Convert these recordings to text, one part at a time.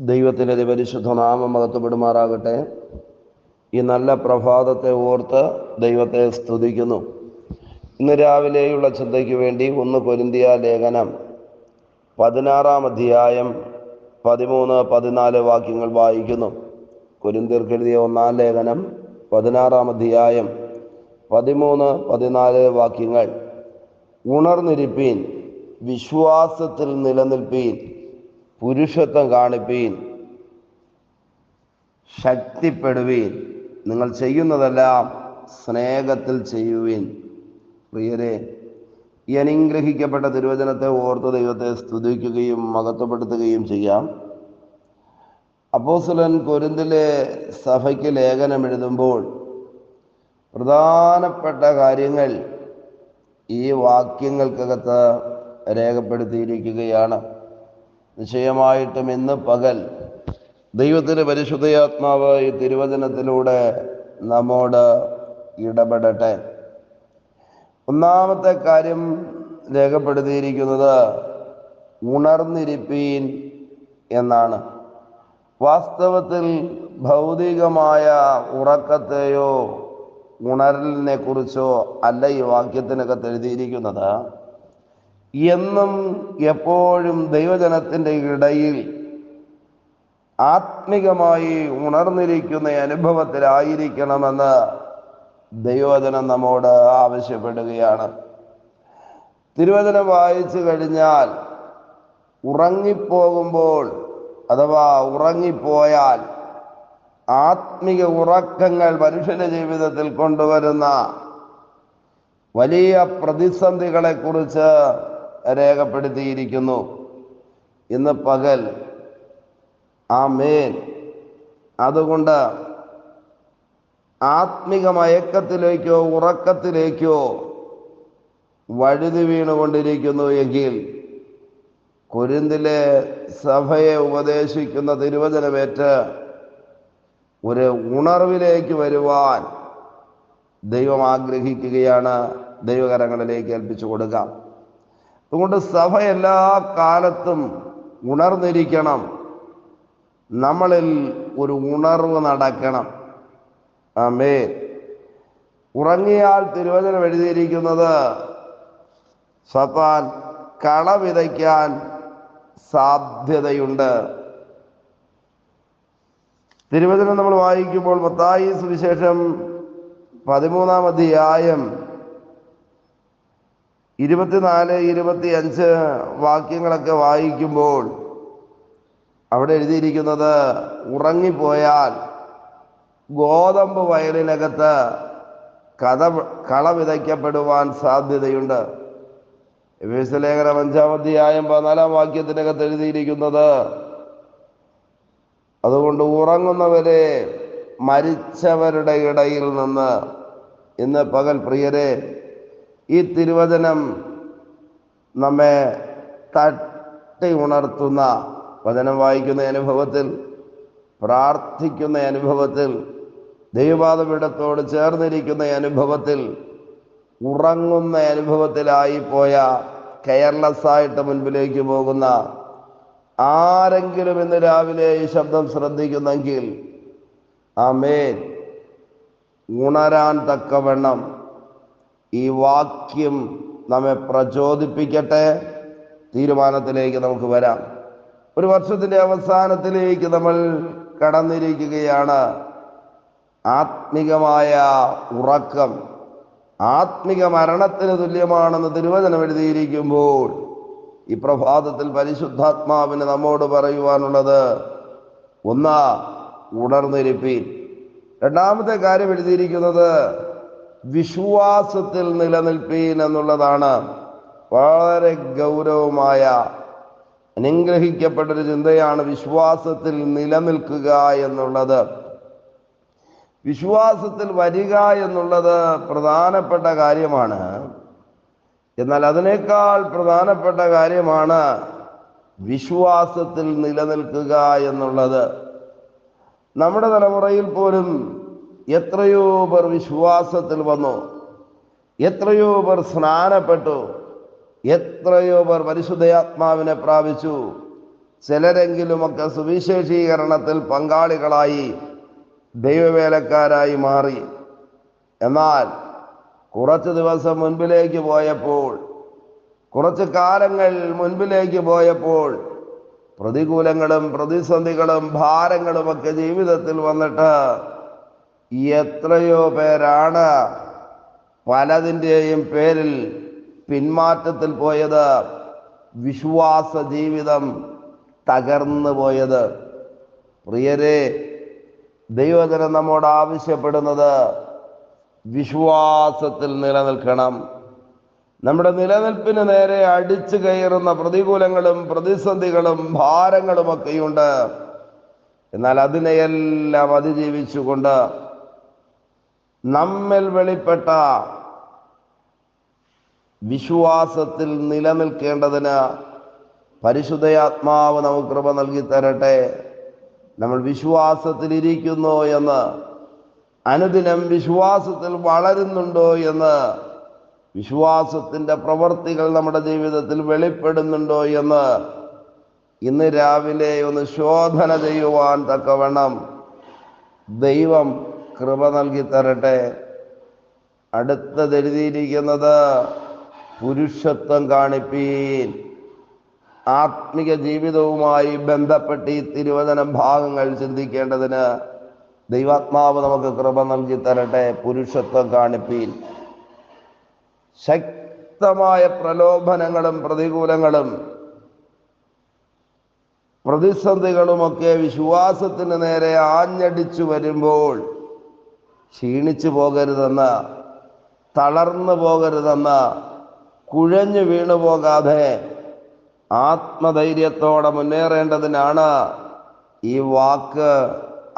ദൈവത്തിന്റെ പരിശുദ്ധ നാമം മഹത്വപ്പെടുമാറാകട്ടെ. ഈ നല്ല പ്രഭാതത്തെ ഓർത്ത് ദൈവത്തെ സ്തുതിക്കുന്നു. ഇന്ന് രാവിലെയുള്ള ചിന്തയ്ക്ക് വേണ്ടി ഒന്ന് പൊരുന്തിയ ലേഖനം പതിനാറാം അധ്യായം പതിമൂന്ന് പതിനാല് വാക്യങ്ങൾ വായിക്കുന്നു. കൊരിന്തിയർക്ക് എഴുതിയ ഒന്നാം ലേഖനം പതിനാറാം അധ്യായം പതിമൂന്ന് പതിനാല് വാക്യങ്ങൾ. ഉണർന്നിരിപ്പീൻ വിശ്വാസത്തിൽ നിലനിൽപ്പീൻ പുരുഷത്വം കാണിപ്പീൻ ശക്തിപ്പെടുവീൻ നിങ്ങൾ ചെയ്യുന്നതെല്ലാം സ്നേഹത്തിൽ ചെയ്യുവീൻ. പ്രിയരെ ഈ അനുഗ്രഹിക്കപ്പെട്ട തിരുവചനത്തെ ഓർത്ത് ദൈവത്തെ സ്തുതിക്കുകയും മഹത്വപ്പെടുത്തുകയും ചെയ്യാം. അപ്പോസുലൻ കൊരിന്തിലെ സഭയ്ക്ക് ലേഖനം എഴുതുമ്പോൾ പ്രധാനപ്പെട്ട കാര്യങ്ങൾ ഈ വാക്യങ്ങൾക്കകത്ത് രേഖപ്പെടുത്തിയിരിക്കുകയാണ്. നിശ്ചയമായിട്ടും ഇന്ന് പകൽ ദൈവത്തിന്റെ പരിശുദ്ധയാത്മാവ് ഈ തിരുവചനത്തിലൂടെ നമ്മോട് ഇടപെടട്ടെ. ഒന്നാമത്തെ കാര്യം രേഖപ്പെടുത്തിയിരിക്കുന്നത് ഉണർന്നിരിപ്പീൻ എന്നാണ്. വാസ്തവത്തിൽ ഭൗതികമായ ഉറക്കത്തെയോ ഉണരലിനെ കുറിച്ചോ അല്ല ഈ വാക്യത്തിനകത്ത് എഴുതിയിരിക്കുന്നത്. എന്നും എപ്പോഴും ദൈവജനത്തിന്റെ ഇടയിൽ ആത്മികമായി ഉണർന്നിരിക്കുന്ന അനുഭവത്തിലായിരിക്കണമെന്ന് ദൈവജനം നമ്മോട് ആവശ്യപ്പെടുകയാണ്. തിരുവചനം വായിച്ചു കഴിഞ്ഞാൽ ഉറങ്ങിപ്പോകുമ്പോൾ അഥവാ ഉറങ്ങിപ്പോയാൽ ആത്മിക ഉറക്കങ്ങൾ മനുഷ്യന്റെ ജീവിതത്തിൽ കൊണ്ടുവരുന്ന വലിയ പ്രതിസന്ധികളെ കുറിച്ച് രേഖപ്പെടുത്തിയിരിക്കുന്നു. ഇന്ന് പകൽ ആ മേൽ അതുകൊണ്ട് ആത്മിക മയക്കത്തിലേക്കോ ഉറക്കത്തിലേക്കോ വഴുതി വീണുകൊണ്ടിരിക്കുന്നു എങ്കിൽ കുരുന്തിലെ സഭയെ ഉപദേശിക്കുന്ന തിരുവചനമേറ്റ് ഒരു ഉണർവിലേക്ക് വരുവാൻ ദൈവം ആഗ്രഹിക്കുകയാണ്. ദൈവകരങ്ങളിലേക്ക് ഏൽപ്പിച്ചു കൊടുക്കാം. അതുകൊണ്ട് സഭ എല്ലാ കാലത്തും ഉണർന്നിരിക്കണം. നമ്മളിൽ ഒരു ഉണർവ് നടക്കണം. ആമേ ഉറങ്ങിയാൽ തിരുവചനം എഴുതിയിരിക്കുന്നത് സത്താൻ കള വിതയ്ക്കാൻ സാധ്യതയുണ്ട്. തിരുവചനം നമ്മൾ വായിക്കുമ്പോൾ മത്തായി സുവിശേഷം പതിമൂന്നാം അധ്യായം ഇരുപത്തിനാല് ഇരുപത്തി അഞ്ച് വാക്യങ്ങളൊക്കെ വായിക്കുമ്പോൾ അവിടെ എഴുതിയിരിക്കുന്നത് ഉറങ്ങിപ്പോയാൽ ഗോതമ്പ് വയലിനകത്ത് കഥ കള വിതയ്ക്കപ്പെടുവാൻ സാധ്യതയുണ്ട്. ലേഖനം അഞ്ചാം അധ്യായം പതിനാലാം വാക്യത്തിനകത്ത് എഴുതിയിരിക്കുന്നത് അതുകൊണ്ട് ഉറങ്ങുന്നവരെ മരിച്ചവരുടെ ഇടയിൽ നിന്ന് ഇന്ന് പകൽ പ്രിയരെ ഈ തിരുവചനം നമ്മെ തട്ടി ഉണർത്തുന്ന വചനം വായിക്കുന്ന അനുഭവത്തിൽ പ്രാർത്ഥിക്കുന്ന അനുഭവത്തിൽ ദൈവപാദപീഠത്തോട് ചേർന്നിരിക്കുന്ന അനുഭവത്തിൽ ഉറങ്ങുന്ന അനുഭവത്തിലായി പോയ കെയർലെസ് ആയിട്ട് മുൻപിലേക്ക് പോകുന്ന ആരെങ്കിലും ഇന്ന് രാവിലെ ഈ ശബ്ദം ശ്രദ്ധിക്കുന്നെങ്കിൽ ആമേൻ. ഉണരാൻ തക്കവണ്ണം ഈ വാക്യം നമ്മെ പ്രചോദിപ്പിക്കട്ടെ. തീരുമാനത്തിലേക്ക് നമുക്ക് വരാം. ഒരു വർഷത്തിന്റെ അവസാനത്തിലേക്ക് നമ്മൾ കടന്നിരിക്കുകയാണ്. ആത്മികമായ ഉറക്കം ആത്മിക മരണത്തിന് തുല്യമാണെന്ന് തിരുവചനം എഴുതിയിരിക്കുമ്പോൾ ഈ പ്രഭാതത്തിൽ പരിശുദ്ധാത്മാവിന് നമ്മോട് പറയുവാനുള്ളത് ഒന്ന് ഉണർന്നിരിപ്പീൻ. രണ്ടാമത്തെ കാര്യം എഴുതിയിരിക്കുന്നത് വിശ്വാസത്തിൽ നിലനിൽപ്പീൻ എന്നുള്ളതാണ്. വളരെ ഗൗരവമായ അനുഗ്രഹിക്കപ്പെട്ടൊരു ചിന്തയാണ് വിശ്വാസത്തിൽ നിലനിൽക്കുക എന്നുള്ളത്. വിശ്വാസത്തിൽ വരിക എന്നുള്ളത് പ്രധാനപ്പെട്ട കാര്യമാണ്. എന്നാൽ അതിനേക്കാൾ പ്രധാനപ്പെട്ട കാര്യമാണ് വിശ്വാസത്തിൽ നിലനിൽക്കുക എന്നുള്ളത്. നമ്മുടെ തലമുറയിൽ പോലും എത്രയോ പേർ വിശ്വാസത്തിൽ വന്നു. എത്രയോ പേർ സ്നാനപ്പെട്ടു. എത്രയോ പേർ പരിശുദ്ധയാത്മാവിനെ പ്രാപിച്ചു. ചിലരെങ്കിലുമൊക്കെ സുവിശേഷീകരണത്തിൽ പങ്കാളികളായി ദൈവവേലക്കാരായി മാറി. എന്നാൽ കുറച്ച് ദിവസം മുൻപിലേക്ക് പോയപ്പോൾ കുറച്ച് കാലങ്ങൾ മുൻപിലേക്ക് പോയപ്പോൾ പ്രതികൂലങ്ങളും പ്രതിസന്ധികളും ഭാരങ്ങളുമൊക്കെ ജീവിതത്തിൽ വന്നിട്ട് എത്രയോ പേരാണ് പലതിന്റെയും പേരിൽ പിന്മാറ്റത്തിൽ പോയത് വിശ്വാസ ജീവിതം തകർന്നു പോയത്. പ്രിയരെ ദൈവജനം നമ്മോട് ആവശ്യപ്പെടുന്നത് വിശ്വാസത്തിൽ നിലനിൽക്കണം. നമ്മുടെ നിലനിൽപ്പിന് നേരെ അടിച്ചു കയറുന്ന പ്രതികൂലങ്ങളും പ്രതിസന്ധികളും ഭാരങ്ങളുമൊക്കെയുണ്ട്. എന്നാൽ അതിനെയെല്ലാം അതിജീവിച്ചുകൊണ്ട് നമ്മിൽ വെളിപ്പെട്ട വിശ്വാസത്തിൽ നിലനിൽക്കേണ്ടതിന് പരിശുദ്ധയാത്മാവ് നമുക്ക് കൃപ നൽകി തരട്ടെ. നമ്മൾ വിശ്വാസത്തിൽ ഇരിക്കുന്നു എന്ന് അനുദിനം വിശ്വാസത്തിൽ വളരുന്നുണ്ടോ എന്ന് വിശ്വാസത്തിന്റെ പ്രവർത്തികൾ നമ്മുടെ ജീവിതത്തിൽ വെളിപ്പെടുന്നുണ്ടോ എന്ന് ഇന്ന് രാവിലെ ഒന്ന് ശോധന ചെയ്യുവാൻ തക്കവണ്ണം ദൈവം കൃപ നൽകി തരട്ടെ. അടുത്തതെഴുതിയിരിക്കുന്നത് പുരുഷത്വം കാണിപ്പീൻ. ആത്മിക ജീവിതവുമായി ബന്ധപ്പെട്ട് ഈ തിരുവചന ഭാഗങ്ങൾ ചിന്തിക്കേണ്ടതിന് ദൈവാത്മാവ് നമുക്ക് കൃപ നൽകി തരട്ടെ. പുരുഷത്വം കാണിപ്പീൻ. ശക്തമായ പ്രലോഭനങ്ങളും പ്രതികൂലങ്ങളും പ്രതിസന്ധികളുമൊക്കെ വിശ്വാസത്തിന് നേരെ ആഞ്ഞടിച്ചു വരുമ്പോൾ ക്ഷീണിച്ചു പോകരുതെന്ന് തളർന്നു പോകരുതെന്ന് കുഴഞ്ഞു വീണു പോകാതെ ആത്മധൈര്യത്തോടെ മുന്നേറേണ്ടതിനാണ് ഈ വാക്ക്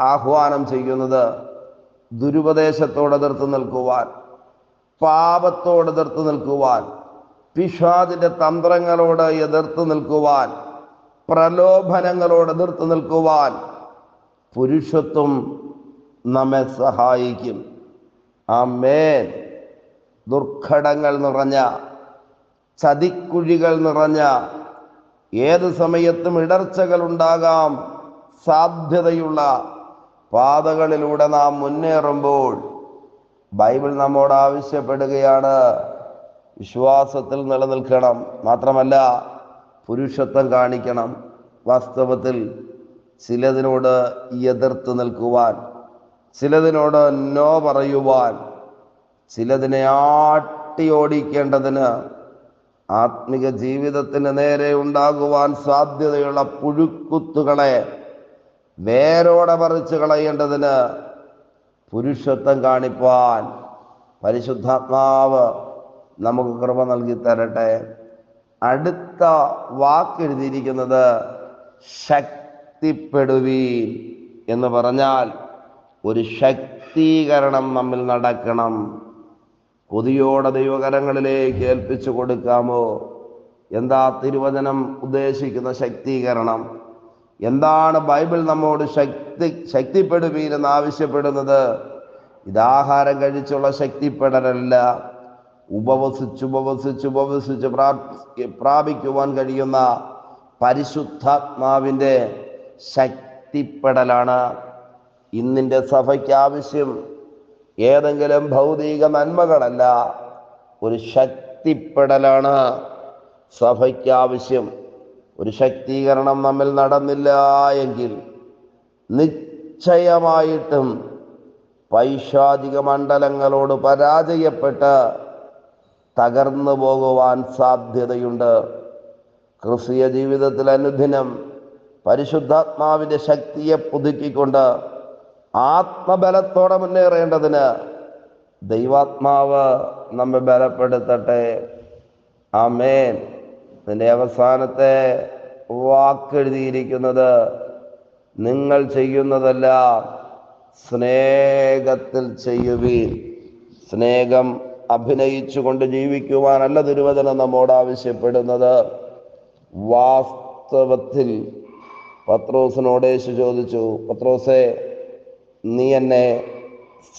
ആഹ്വാനം ചെയ്യുന്നത്. ദുരുപദേശത്തോട് എതിർത്ത് നിൽക്കുവാൻ പാപത്തോട് എതിർത്ത് നിൽക്കുവാൻ പിഷാദിന്റെ തന്ത്രങ്ങളോട് എതിർത്ത് നിൽക്കുവാൻ പ്രലോഭനങ്ങളോട് എതിർത്ത് നിൽക്കുവാൻ പുരുഷത്വം നമ്മെ സഹായിക്കും. ആ മേൻ ദുർഘടങ്ങൾ നിറഞ്ഞ ചതിക്കുഴികൾ നിറഞ്ഞ ഏത് സമയത്തും ഇടർച്ചകൾ ഉണ്ടാകാം. സാധ്യതയുള്ള പാതകളിലൂടെ നാം മുന്നേറുമ്പോൾ ബൈബിൾ നമ്മോട് ആവശ്യപ്പെടുകയാണ്. വിശ്വാസത്തിൽ നിലനിൽക്കണം. മാത്രമല്ല പുരുഷത്വം കാണിക്കണം. വാസ്തവത്തിൽ ചിലതിനോട് എതിർത്ത് നിൽക്കുവാൻ. ചിലതിനോട് നോ പറയുവാൻ ചിലതിനെ ആട്ടി ഓടിക്കേണ്ടതിന് ആത്മിക ജീവിതത്തിന് നേരെ ഉണ്ടാകുവാൻ സാധ്യതയുള്ള പുഴുക്കുത്തുകളെ വേരോടെ പറിച്ചു കളയേണ്ടതിന് പുരുഷത്വം കാണിപ്പാൻ പരിശുദ്ധാത്മാവ് നമുക്ക് കൃപ നൽകി തരട്ടെ. അടുത്ത വാക്കെഴുതിയിരിക്കുന്നത് ശക്തിപ്പെടുവീൻ എന്ന് പറഞ്ഞാൽ ഒരു ശക്തീകരണം നമ്മിൽ നടക്കണം. കൊതിയോടെ ദൈവകരങ്ങളിലേക്ക് ഏൽപ്പിച്ചു കൊടുക്കാമോ? എന്താ തിരുവചനം ഉദ്ദേശിക്കുന്ന ശക്തീകരണം? എന്താണ് ബൈബിൾ നമ്മോട് ശക്തി ശക്തിപ്പെടുവീരെന്ന് ആവശ്യപ്പെടുന്നത്? ഇതാഹാരം കഴിച്ചുള്ള ശക്തിപ്പെടലല്ല. ഉപവസിച്ച് ഉപവസിച്ച് ഉപവസിച്ച് പ്രാപി പ്രാപിക്കുവാൻ കഴിയുന്ന പരിശുദ്ധാത്മാവിന്റെ ശക്തിപ്പെടലാണ്. ഇന്നിന്റെ സഭയ്ക്ക് ആവശ്യം ഏതെങ്കിലും ഭൗതിക നന്മകളല്ല ഒരു ശക്തിപ്പെടലാണ് സഭയ്ക്ക് ആവശ്യം ഒരു ശക്തീകരണം നമ്മിൽ നടന്നില്ല എങ്കിൽ നിശ്ചയമായിട്ടും പൈശാചിക മണ്ഡലങ്ങളോട് പരാജയപ്പെട്ട് തകർന്നു പോകുവാൻ സാധ്യതയുണ്ട്. ക്രിസ്തീയ ജീവിതത്തിൽ അനുദിനം പരിശുദ്ധാത്മാവിന്റെ ശക്തിയെ പുതുക്കിക്കൊണ്ട് ആത്മബലത്തോടെ മുന്നേറേണ്ടതിന് ദൈവാത്മാവ് നമ്മെ ബലപ്പെടുത്തട്ടെ. ആമേൻ. ഇതിന്റെ അവസാനത്തെ വാക്കെഴുതിയിരിക്കുന്നത് നിങ്ങൾ ചെയ്യുന്നതല്ല സ്നേഹത്തിൽ ചെയ്യുവീൻ. സ്നേഹം അഭിനയിച്ചുകൊണ്ട് ജീവിക്കുവാനല്ല തിരുവചനം നമ്മോട് ആവശ്യപ്പെടുന്നത്. വാസ്തവത്തിൽ പത്രോസിനോട് യേശു ചോദിച്ചു പത്രോസെ നീ എന്നെ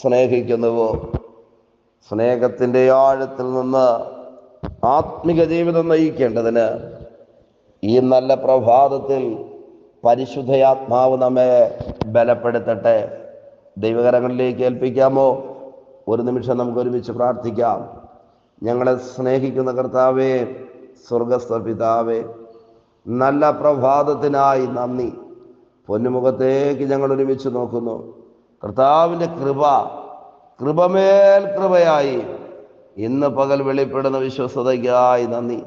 സ്നേഹിക്കുന്നുവോ? സ്നേഹത്തിന്റെ ആഴത്തിൽ നിന്ന് ആത്മിക ജീവിതം നയിക്കേണ്ടതിന് ഈ നല്ല പ്രഭാതത്തിൽ പരിശുദ്ധയാത്മാവ് നമ്മെ ബലപ്പെടുത്തട്ടെ. ദൈവകരങ്ങളിലേക്ക് ഏൽപ്പിക്കാമോ? ഒരു നിമിഷം നമുക്ക് ഒരുമിച്ച് പ്രാർത്ഥിക്കാം. ഞങ്ങളെ സ്നേഹിക്കുന്ന കർത്താവേ സ്വർഗസ്ഥ പിതാവേ നല്ല പ്രഭാതത്തിനായി നന്ദി. പൊന്നുമുഖത്തേക്ക് ഞങ്ങൾ ഒരുമിച്ച് നോക്കുന്നു. കർത്താവിന്റെ കൃപ കൃപമേൽ കൃപയായി. ഇന്ന് പകൽ വെളിപ്പെടുന്ന വിശ്വസതയ്ക്കായി നന്ദി.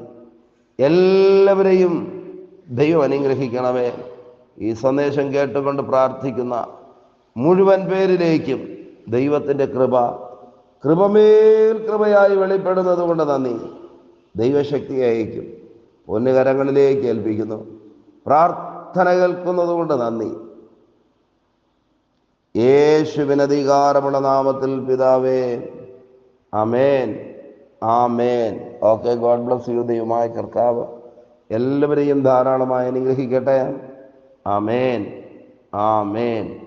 എല്ലാവരെയും ദൈവം അനുഗ്രഹിക്കണമേ. ഈ സന്ദേശം കേട്ടുകൊണ്ട് പ്രാർത്ഥിക്കുന്ന മുഴുവൻ പേരിലേക്കും ദൈവത്തിന്റെ കൃപ കൃപമേൽ കൃപയായി വെളിപ്പെടുന്നത് കൊണ്ട് നന്ദി. ദൈവശക്തി അയക്കും പൊന്നുകരങ്ങളിലേക്ക് ഏൽപ്പിക്കുന്നു. പ്രാർത്ഥന കേൾക്കുന്നത് കൊണ്ട് നന്ദി. യേശുവിനധികാരമുള്ള നാമത്തിൽ പിതാവേ അമേൻ ആമേൻ. ഓക്കെ ഗോഡ് ബ്ലസ് യു ദൈവമായ കർത്താവ്. എല്ലാവരെയും ധാരാളമായി അനുഗ്രഹിക്കട്ടെ. ആമേൻ ആമേൻ.